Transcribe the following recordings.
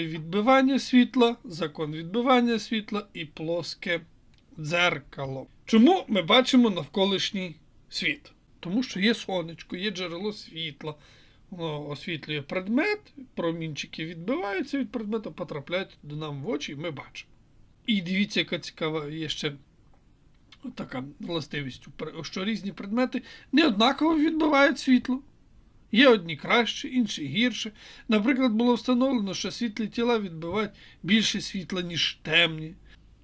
відбивання світла, закон відбивання світла і плоске дзеркало. Чому ми бачимо навколишній світ? Тому що є сонечко, є джерело світла. Воно освітлює предмет, промінчики відбиваються від предмета, потрапляють до нам в очі, і ми бачимо. І дивіться, яка цікава є ще така властивість, що різні предмети неоднаково відбивають світло. Є одні краще, інші гірше. Наприклад, було встановлено, що світлі тіла відбивають більше світла, ніж темні.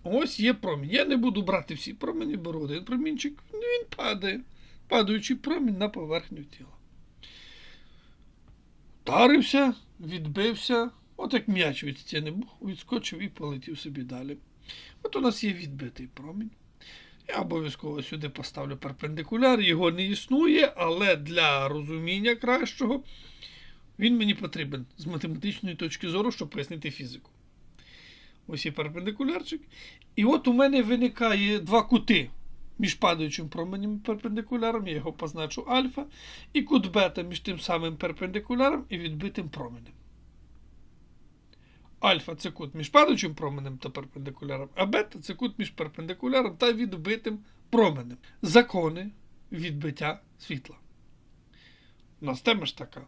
Ось є промінь. Я не буду брати всі промені, беру один промінчик, він падає, падаючий промінь на поверхню тіла. Вдарився, відбився, от як м'яч від стіни відскочив і полетів собі далі. От у нас є відбитий промінь. Я обов'язково сюди поставлю перпендикуляр, його не існує, але для розуміння кращого він мені потрібен з математичної точки зору, щоб пояснити фізику. Ось є перпендикулярчик. І от у мене виникає два кути між падаючим променем і перпендикуляром, я його позначу альфа, і кут бета між тим самим перпендикуляром і відбитим променем. Альфа це кут між падаючим променем та перпендикуляром, а бета це кут між перпендикуляром та відбитим променем. Закони відбиття світла. У нас тема ж така.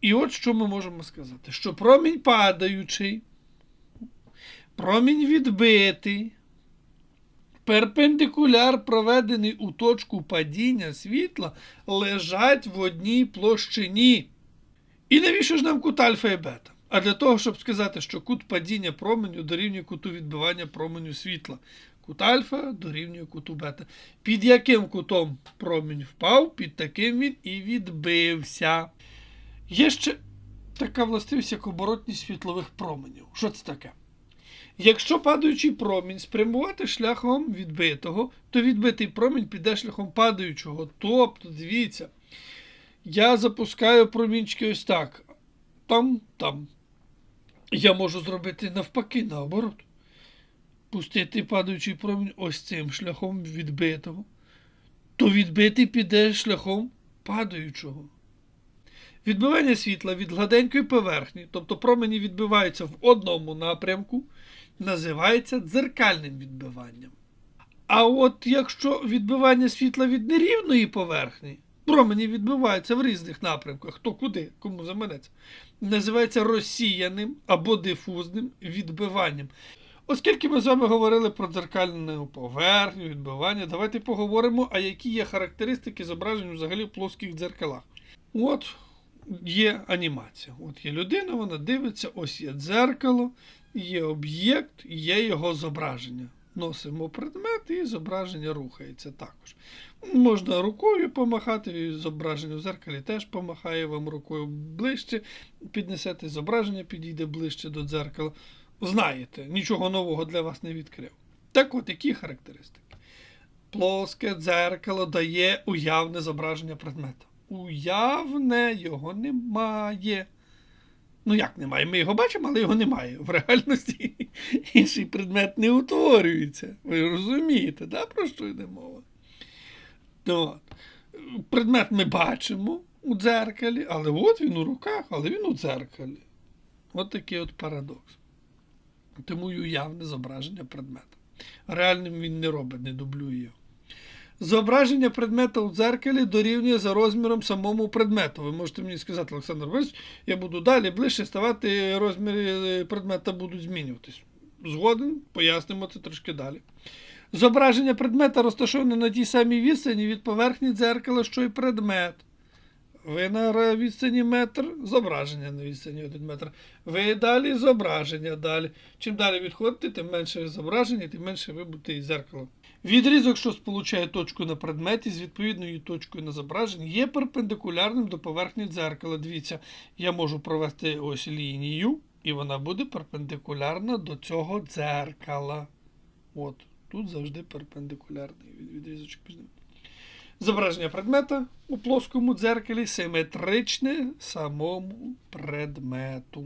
І от що ми можемо сказати: що промінь падаючий, промінь відбитий, перпендикуляр, проведений у точку падіння світла, лежать в одній площині. І навіщо ж нам кут альфа і бета? А для того, щоб сказати, що кут падіння променю дорівнює куту відбивання променю світла. Кут альфа дорівнює куту бета. Під яким кутом промінь впав, під таким він і відбився. Є ще така властивість, як оборотність світлових променів. Що це таке? Якщо падаючий промінь спрямувати шляхом відбитого, то відбитий промінь піде шляхом падаючого. Тобто, дивіться, я запускаю промінчики ось так. Там, там. Я можу зробити навпаки, наоборот. Пустити падаючий промінь ось цим шляхом відбитого, то відбитий піде шляхом падаючого. Відбивання світла від гладенької поверхні, тобто промені відбиваються в одному напрямку, називається дзеркальним відбиванням. А от якщо відбивання світла від нерівної поверхні, промені відбиваються в різних напрямках, хто куди, кому заманеться, називається розсіяним або дифузним відбиванням. Оскільки ми з вами говорили про дзеркальну поверхню, відбивання, давайте поговоримо, а які є характеристики зображень взагалі в плоских дзеркалах. От є анімація. От є людина, вона дивиться, ось є дзеркало, є об'єкт, є його зображення. Носимо предмет і зображення рухається також. Можна рукою помахати, і зображення в зеркалі теж помахає вам рукою ближче, піднесете зображення, підійде ближче до дзеркала. Знаєте, нічого нового для вас не відкрив. Так от, які характеристики? Плоске дзеркало дає уявне зображення предмета. Уявне його немає. Ну, як немає? Ми його бачимо, але його немає. В реальності інший предмет не утворюється. Ви розумієте, да, про що йде мова? От. Предмет ми бачимо у дзеркалі, але от він у руках, але він у дзеркалі. От такий от парадокс. Тому й уявне зображення предмета. Реальним він не робить, не дублює його. Зображення предмета у дзеркалі дорівнює за розміром самому предмету. Ви можете мені сказати, Олександр Борисович, я буду далі ближче ставати, розміри предмета будуть змінюватись. Згоден, пояснимо це трошки далі. Зображення предмета розташоване на тій самій відстані від поверхні дзеркала, що й предмет. Ви на відстані метр, зображення на відстані 1 метр. Ви далі зображення далі. Чим далі відходите, тим менше зображення, тим менше ви будете із зеркала. Відрізок, що сполучає точку на предметі з відповідною точкою на зображенні, є перпендикулярним до поверхні дзеркала. Дивіться, я можу провести ось лінію, і вона буде перпендикулярна до цього дзеркала. От, тут завжди перпендикулярний відрізочок. Зображення предмета у плоскому дзеркалі симетричне самому предмету.